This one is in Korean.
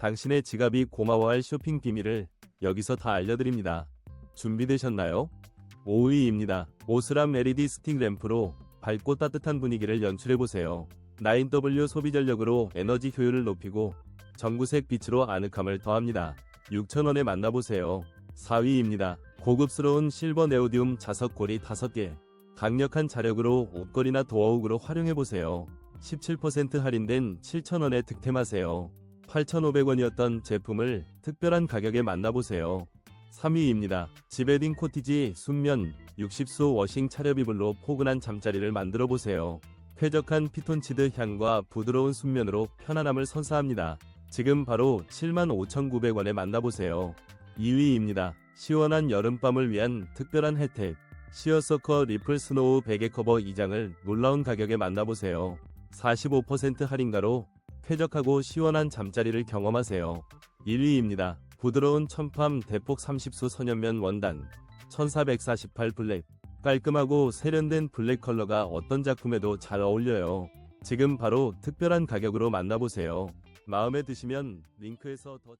당신의 지갑이 고마워할 쇼핑 비밀을 여기서 다 알려드립니다. 준비되셨나요? 5위입니다. 오스람 LED 스틱 램프로 밝고 따뜻한 분위기를 연출해보세요. 9W 소비 전력으로 에너지 효율을 높이고 전구색 빛으로 아늑함을 더합니다. 6,000원에 만나보세요. 4위입니다. 고급스러운 실버 네오디움 자석고리 5개. 강력한 자력으로 옷걸이나 도어욱으로 활용해보세요. 17% 할인된 7,000원에 득템하세요. 8,500원이었던 제품을 특별한 가격에 만나보세요. 3위입니다. 지베딩 코티지 순면 60소 워싱 차렵이불로 포근한 잠자리를 만들어 보세요. 쾌적한 피톤치드 향과 부드러운 순면으로 편안함을 선사합니다. 지금 바로 75,900원에 만나보세요. 2위입니다. 시원한 여름밤을 위한 특별한 혜택. 시어서커 리플 스노우 베개 커버 2장을 놀라운 가격에 만나보세요. 45% 할인가로 쾌적하고 시원한 잠자리를 경험하세요. 1위입니다. 부드러운 천팜 대폭 30수 선연면 원단 1448 블랙 깔끔하고 세련된 블랙 컬러가 어떤 작품에도 잘 어울려요. 지금 바로 특별한 가격으로 만나보세요. 마음에 드시면 링크에서 더